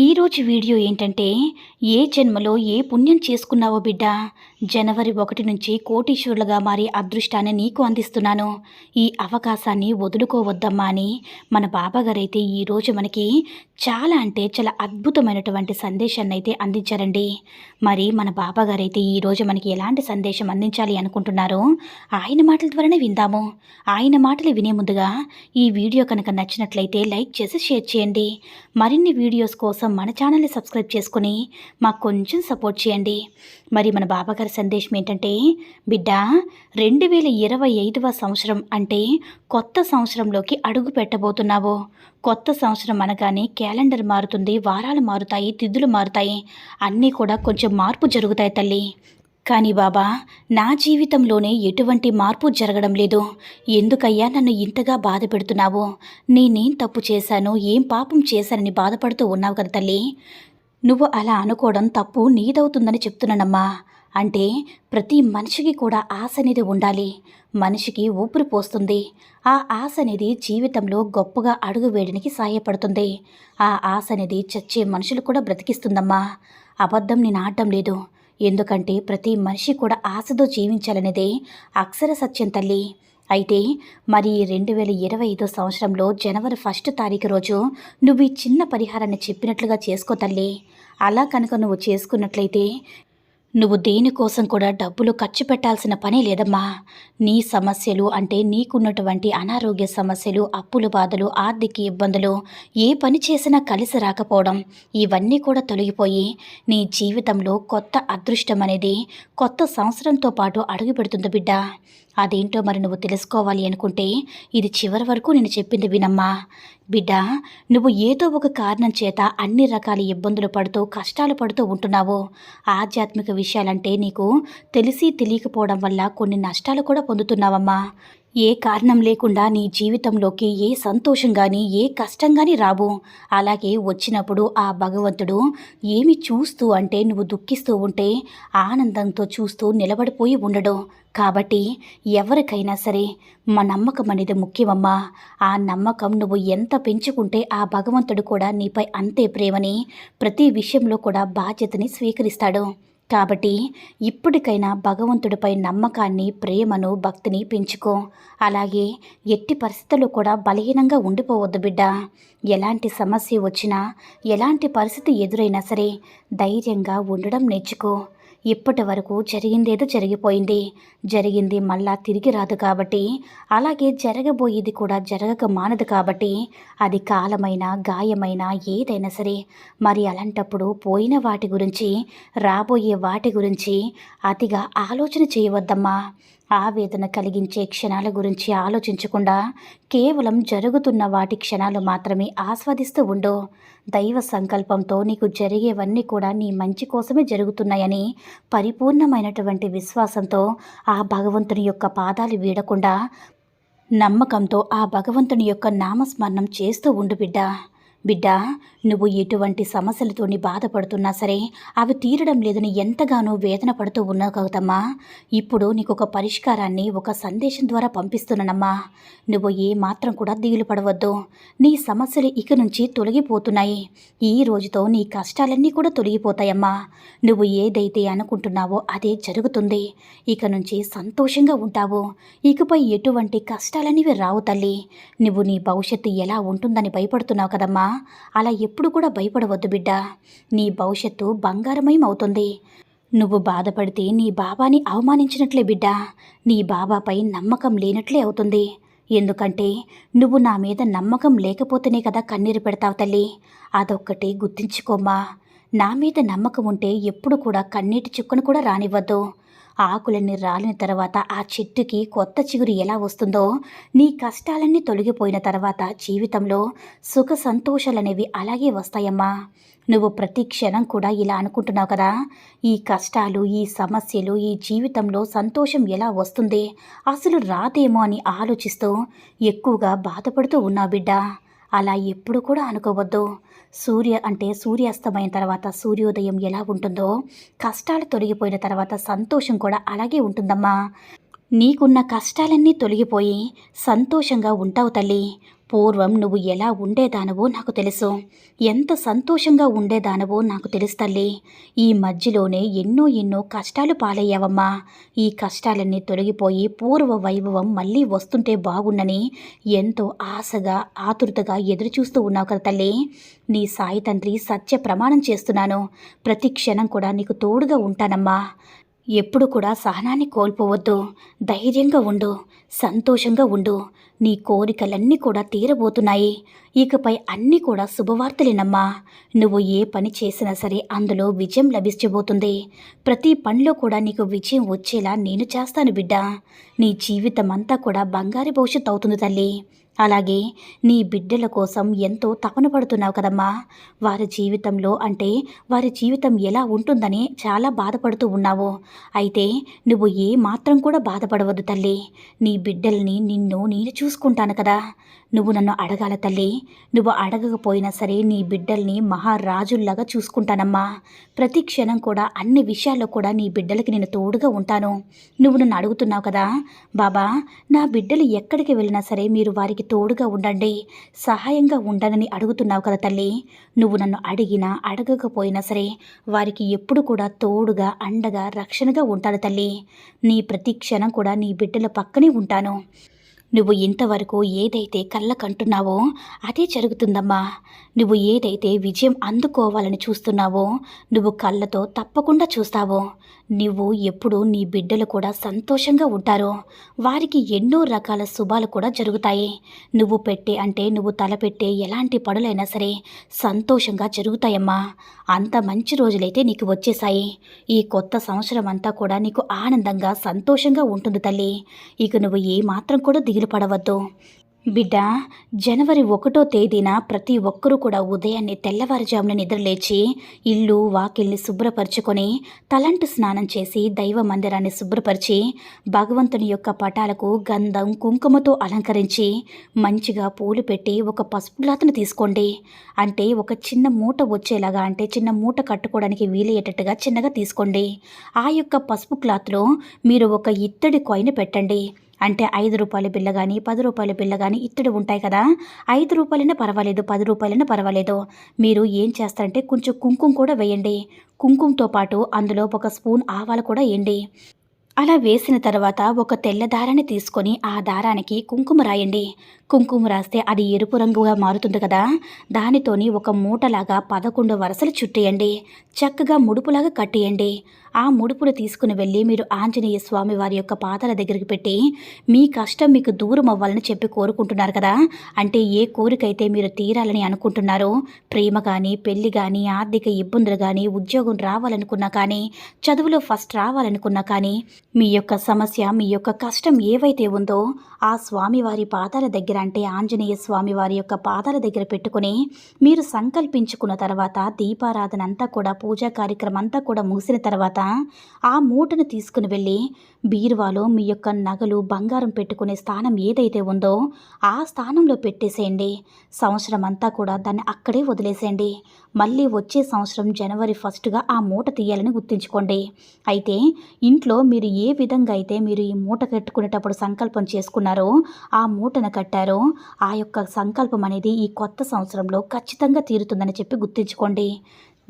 ఈరోజు వీడియో ఏంటంటే ఏ జన్మలో ఏ పుణ్యం చేసుకున్నావో బిడ్డ? జనవరి ఒకటి నుంచి కోటీశ్వరులుగా మారి అదృష్టాన్ని నీకు అందిస్తున్నాను. ఈ అవకాశాన్ని వదులుకోవద్దమ్మా అని మన బాబాగారైతే ఈరోజు మనకి చాలా అంటే చాలా అద్భుతమైనటువంటి సందేశాన్ని అయితే అందించారండి. మరి మన బాబాగారైతే ఈరోజు మనకి ఎలాంటి సందేశం అందించాలి అనుకుంటున్నారో ఆయన మాటల ద్వారానే విందాము. ఆయన మాటలు వినే ముందుగా ఈ వీడియో కనుక నచ్చినట్లయితే లైక్ చేసి షేర్ చేయండి. మరిన్ని వీడియోస్ కోసం మన ఛానల్ని సబ్స్క్రైబ్ చేసుకుని మాకు కొంచెం సపోర్ట్ చేయండి. మరి మన బాబాగారి సందేశం ఏంటంటే బిడ్డ రెండు వేల ఇరవై ఐదవ సంవత్సరం అంటే కొత్త సంవత్సరంలోకి అడుగు పెట్టబోతున్నావు. కొత్త సంవత్సరం అనగానే క్యాలెండర్ మారుతుంది వారాలు మారుతాయి తిథులు మారుతాయి. అన్నీ కూడా కొంచెం మార్పు జరుగుతాయి తల్లి. కానీ బాబా నా జీవితంలోనే ఎటువంటి మార్పు జరగడం లేదు. ఎందుకయ్యా నన్ను ఇంతగా బాధ పెడుతున్నావు? నేనేం తప్పు చేశాను ఏం పాపం చేశానని బాధపడుతూ ఉన్నావు కదా తల్లి. నువ్వు అలా అనుకోవడం తప్పు నీదవుతుందని చెప్తున్నానమ్మా. అంటే ప్రతి మనిషికి కూడా ఆశ అనేది ఉండాలి. మనిషికి ఊపిరి పోస్తుంది. ఆ ఆశ అనేది జీవితంలో గొప్పగా అడుగు వేయడానికి సహాయపడుతుంది. ఆ ఆశ అనేది చచ్చే మనుషులు కూడా బ్రతికిస్తుందమ్మా. అబద్ధం నేను ఆడటం లేదు. ఎందుకంటే ప్రతి మనిషి కూడా ఆశతో జీవించాలనేదే అక్షర సత్యం తల్లి. అయితే మరి రెండు వేల ఇరవై ఐదో సంవత్సరంలో జనవరి ఫస్ట్ తారీఖు రోజు నువ్వు ఈ చిన్న పరిహారాన్ని చెప్పినట్లుగా చేసుకో తల్లి. అలా కనుక నువ్వు చేసుకున్నట్లయితే నువ్వు దేనికోసం కూడా డబ్బులు ఖర్చు పెట్టాల్సిన పనే లేదమ్మా. నీ సమస్యలు అంటే నీకున్నటువంటి అనారోగ్య సమస్యలు అప్పుల బాధలు ఆర్థిక ఇబ్బందులు ఏ పని చేసినా కలిసి రాకపోవడం ఇవన్నీ కూడా తొలగిపోయి నీ జీవితంలో కొత్త అదృష్టం అనేది కొత్త సంవత్సరంతో పాటు అడుగుపెడుతుంది బిడ్డ. అదేంటో మరి నువ్వు తెలుసుకోవాలి అనుకుంటే ఇది చివరి వరకు నేను చెప్పింది వినమ్మా. బిడ్డ నువ్వు ఏదో ఒక కారణం చేత అన్ని రకాల ఇబ్బందులు పడుతూ కష్టాలు పడుతూ ఉంటున్నావు? ఆధ్యాత్మిక విషయాలంటే నీకు తెలిసి తెలియకపోవడం వల్ల కొన్ని నష్టాలు కూడా పొందుతున్నావమ్మా. ఏ కారణం లేకుండా నీ జీవితంలోకి ఏ సంతోషం కానీ ఏ కష్టం కానీ రావు అలాగే వచ్చినప్పుడు ఆ భగవంతుడు ఏమి చూస్తూ అంటే నువ్వు దుఃఖిస్తూ ఉంటే ఆనందంతో చూస్తూ నిలబడిపోయి ఉండడు. కాబట్టి ఎవరికైనా సరే మా నమ్మకం అనేది ముఖ్యమమ్మా. ఆ నమ్మకం నువ్వు ఎంత పెంచుకుంటే ఆ భగవంతుడు కూడా నీపై అంతే ప్రేమని ప్రతి విషయంలో కూడా బాధ్యతని స్వీకరిస్తాడు. కాబట్టి ఇప్పటికైనా భగవంతుడిపై నమ్మకాన్ని ప్రేమను భక్తిని పెంచుకో. అలాగే ఎట్టి పరిస్థితుల్లో కూడా బలహీనంగా ఉండిపోవద్దు బిడ్డ. ఎలాంటి సమస్య వచ్చినా ఎలాంటి పరిస్థితి ఎదురైనా సరే ధైర్యంగా ఉండడం నేర్చుకో. ఇప్పటి వరకు జరిగిందేదో జరిగిపోయింది. జరిగింది మళ్ళా తిరిగి రాదు కాబట్టి అలాగే జరగబోయేది కూడా జరగక మానదు కాబట్టి అది కాలమైన గాయమైన ఏదైనా సరే మరి అలాంటప్పుడు పోయిన వాటి గురించి రాబోయే వాటి గురించి అతిగా ఆలోచన చేయవద్దమ్మా. ఆవేదన కలిగించే క్షణాల గురించి ఆలోచించకుండా కేవలం జరుగుతున్న వాటి క్షణాలు మాత్రమే ఆస్వాదిస్తూ ఉండు. దైవ సంకల్పంతో నీకు జరిగేవన్నీ కూడా నీ మంచి కోసమే జరుగుతున్నాయని పరిపూర్ణమైనటువంటి విశ్వాసంతో ఆ భగవంతుని యొక్క పాదాలు వీడకుండా నమ్మకంతో ఆ భగవంతుని యొక్క నామస్మరణం చేస్తూ ఉండు బిడ్డ. బిడ్డ నువ్వు ఎటువంటి సమస్యలతోని బాధపడుతున్నా సరే అవి తీరడం లేదని ఎంతగానో వేదన పడుతూ ఉన్నావు కదమ్మా ఇప్పుడు నీకు ఒక పరిష్కారాన్ని ఒక సందేశం ద్వారా పంపిస్తున్నానమ్మా. నువ్వు ఏ మాత్రం కూడా దిగులు పడవద్దు. నీ సమస్యలు ఇక నుంచి తొలగిపోతున్నాయి. ఈ రోజుతో నీ కష్టాలన్నీ కూడా తొలగిపోతాయమ్మా. నువ్వు ఏదైతే అనుకుంటున్నావో అదే జరుగుతుంది. ఇక నుంచి సంతోషంగా ఉంటావు. ఇకపై ఎటువంటి కష్టాలనేవి రావు తల్లి. నువ్వు నీ భవిష్యత్తు ఎలా ఉంటుందని భయపడుతున్నావు కదమ్మా. అలా ఎప్పుడు కూడా భయపడవద్దు బిడ్డ. నీ భవిష్యత్తు బంగారమయం అవుతుంది. నువ్వు బాధపడితే నీ బాబాని అవమానించినట్లే బిడ్డ. నీ బాబాపై నమ్మకం లేనట్లే అవుతుంది. ఎందుకంటే నువ్వు నా మీద నమ్మకం లేకపోతేనే కదా కన్నీరు పెడతావు తల్లి. అదొక్కటి గుర్తించుకోమ్మా. నా మీద నమ్మకం ఉంటే ఎప్పుడు కూడా కన్నీటి చుక్కను కూడా రానివ్వద్దు. ఆకులన్నీ రాలిన తర్వాత ఆ చెట్టుకి కొత్త చిగురు ఎలా వస్తుందో నీ కష్టాలన్నీ తొలగిపోయిన తర్వాత జీవితంలో సుఖ సంతోషాలనేవి అలాగే వస్తాయమ్మా. నువ్వు ప్రతి క్షణం కూడా ఇలా అనుకుంటున్నావు కదా? ఈ కష్టాలు ఈ సమస్యలు ఈ జీవితంలో సంతోషం ఎలా వస్తుంది? అసలు రాదేమో అని ఆలోచిస్తూ ఎక్కువగా బాధపడుతూ ఉన్నావు బిడ్డ. అలా ఎప్పుడు కూడా అనుకోవద్దు. సూర్య అంటే సూర్యాస్తమైన తర్వాత సూర్యోదయం ఎలా ఉంటుందో కష్టాలు తొలగిపోయిన తర్వాత సంతోషం కూడా అలాగే ఉంటుందమ్మా. నీకున్న కష్టాలన్నీ తొలగిపోయి సంతోషంగా ఉంటావు తల్లి. పూర్వం నువ్వు ఎలా ఉండేదానవో నాకు తెలుసు. ఎంత సంతోషంగా ఉండేదానవో నాకు తెలుసు తల్లి. ఈ మధ్యలోనే ఎన్నో ఎన్నో కష్టాలు పాలయ్యావమ్మా. ఈ కష్టాలన్నీ తొలగిపోయి పూర్వ వైభవం మళ్ళీ వస్తుంటే బాగుండని ఎంతో ఆశగా ఆతురతగా ఎదురుచూస్తూ ఉన్నావు కదా తల్లి. నీ సాయి తండ్రి సత్య ప్రమాణం చేస్తున్నాను. ప్రతి క్షణం కూడా నీకు తోడుగా ఉంటానమ్మా. ఎప్పుడు కూడా సహనాన్ని కోల్పోవద్దు. ధైర్యంగా ఉండు. సంతోషంగా ఉండు. నీ కోరికలన్నీ కూడా తీరబోతున్నాయి. ఇకపై అన్నీ కూడా శుభవార్తలేనమ్మా. నువ్వు ఏ పని చేసినా సరే అందులో విజయం లభించబోతుంది. ప్రతి పనిలో కూడా నీకు విజయం వచ్చేలా నేను చేస్తాను బిడ్డ. నీ జీవితం అంతా కూడా బంగారు భవిష్యత్తు అవుతుంది తల్లి. అలాగే నీ బిడ్డల కోసం ఎంతో తపన పడుతున్నావు కదమ్మా. వారి జీవితంలో అంటే వారి జీవితం ఎలా ఉంటుందని చాలా బాధపడుతూ ఉన్నావు. అయితే నువ్వు ఏ మాత్రం కూడా బాధపడవద్దు తల్లి. నీ బిడ్డల్ని నిన్ను నేను చూసుకుంటాను కదా. నువ్వు నన్ను అడగాల తల్లి. నువ్వు అడగకపోయినా సరే నీ బిడ్డల్ని మహారాజుల్లాగా చూసుకుంటానమ్మా. ప్రతి క్షణం కూడా అన్ని విషయాల్లో కూడా నీ బిడ్డలకి నేను తోడుగా ఉంటాను. నువ్వు నన్ను అడుగుతున్నావు కదా. బాబా నా బిడ్డలు ఎక్కడికి వెళ్ళినా సరే మీరు వారికి తోడుగా ఉండండి. సహాయంగా ఉండనని అడుగుతున్నావు కదా తల్లి. నువ్వు నన్ను అడిగినా అడగకపోయినా సరే వారికి ఎప్పుడు కూడా తోడుగా అండగా రక్షణగా ఉంటాను తల్లి. నీ ప్రతి క్షణం కూడా నీ బిడ్డల పక్కనే ఉంటాను. నువ్వు ఇంతవరకు ఏదైతే కళ్ళకంటున్నావో అదే జరుగుతుందమ్మా. నువ్వు ఏదైతే విజయం అందుకోవాలని చూస్తున్నావో నువ్వు కళ్ళతో తప్పకుండా చూస్తావో. నువ్వు ఎప్పుడు నీ బిడ్డలు కూడా సంతోషంగా ఉంటారో. వారికి ఎన్నో రకాల శుభాలు కూడా జరుగుతాయి. నువ్వు పెట్టే అంటే నువ్వు తలపెట్టే ఎలాంటి పనులైనా సరే సంతోషంగా జరుగుతాయమ్మా. అంత మంచి రోజులైతే నీకు వచ్చేసాయి ఈ కొత్త సంవత్సరం అంతా కూడా నీకు ఆనందంగా సంతోషంగా ఉంటుంది తల్లి. ఇక నువ్వు ఏ మాత్రం కూడా దిగులు పడవద్దు. బిడ్డ జనవరి ఒకటో తేదీన ప్రతి ఒక్కరూ కూడా ఉదయాన్నే తెల్లవారుజామున నిద్రలేచి ఇల్లు వాకిల్ని శుభ్రపరచుకొని తలంటు స్నానం చేసి దైవ మందిరాన్ని శుభ్రపరిచి భగవంతుని యొక్క పటాలకు గంధం కుంకుమతో అలంకరించి మంచిగా పూలు పెట్టి ఒక పసుపులాతను తీసుకోండి. అంటే ఒక చిన్న మూట వచ్చేలాగా అంటే చిన్న మూట కట్టుకోవడానికి వీలయ్యేటట్టుగా చిన్నగా తీసుకోండి. ఆ యొక్క పసుపు క్లాత్లో మీరు ఒక ఇత్తడి కాయిన్ పెట్టండి. అంటే ఐదు రూపాయల బిల్ల కానీ పది రూపాయల బిల్ల కానీ ఇత్తడి ఉంటాయి కదా. ఐదు రూపాయలైనా పర్వాలేదు పది రూపాయలైనా పర్వాలేదు. మీరు ఏం చేస్తారంటే కొంచెం కుంకుమ కూడా వేయండి. కుంకుమతో పాటు అందులో ఒక స్పూన్ ఆవాలు కూడా వేయండి. అలా వేసిన తర్వాత ఒక తెల్ల దారాన్ని తీసుకొని ఆ దారానికి కుంకుమ రాయండి. కుంకుమ రాస్తే అది ఎరుపు రంగుగా మారుతుంది కదా. దానితోని ఒక మూటలాగా పదకొండు వరసలు చుట్టేయండి. చక్కగా ముడుపులాగా కట్టేయండి. ఆ ముడుపులు తీసుకుని వెళ్ళి మీరు ఆంజనేయ స్వామి వారి యొక్క పాదాల దగ్గరికి పెట్టి మీ కష్టం మీకు దూరం అవ్వాలని చెప్పి కోరుకుంటున్నారు కదా. అంటే ఏ కోరికైతే మీరు తీరాలని అనుకుంటున్నారో ప్రేమ కానీ పెళ్ళి కానీ ఆర్థిక ఇబ్బందులు కానీ ఉద్యోగం రావాలనుకున్నా కానీ చదువులో ఫస్ట్ రావాలనుకున్నా కానీ మీ యొక్క సమస్య మీ యొక్క కష్టం ఏవైతే ఉందో ఆ స్వామివారి పాదాల దగ్గర అంటే ఆంజనేయ స్వామి వారి యొక్క పాదాల దగ్గర పెట్టుకుని మీరు సంకల్పించుకున్న తర్వాత దీపారాధన అంతా కూడా పూజా కార్యక్రమం అంతా కూడా ముగిసిన తర్వాత ఆ మూటను తీసుకుని వెళ్ళి బీరువాలో మీ యొక్క నగలు బంగారం పెట్టుకునే స్థానం ఏదైతే ఉందో ఆ స్థానంలో పెట్టేసేయండి. సంవత్సరం అంతా కూడా దాన్ని అక్కడే వదిలేసేయండి. మళ్ళీ వచ్చే సంవత్సరం జనవరి ఫస్ట్గా ఆ మూట తీయాలని గుర్తుంచుకోండి. అయితే ఇంట్లో మీరు ఏ విధంగా అయితే మీరు ఈ మూట కట్టుకునేటప్పుడు సంకల్పం చేసుకున్నారో ఆ మూటను కట్టారు. ఆ యొక్క సంకల్పం అనేది ఈ కొత్త సంవత్సరంలో ఖచ్చితంగా తీరుతుందని చెప్పి గుర్తుంచుకోండి.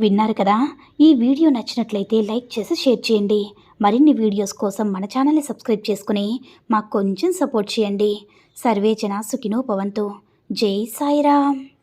విన్నారు కదా? ఈ వీడియో నచ్చినట్లయితే లైక్ చేసి షేర్ చేయండి. మరిన్ని వీడియోస్ కోసం మన ఛానల్ని సబ్స్క్రైబ్ చేసుకుని మాకు కొంచెం సపోర్ట్ చేయండి. సర్వేచన సుఖినో భవంతు. జై సాయిరామ్.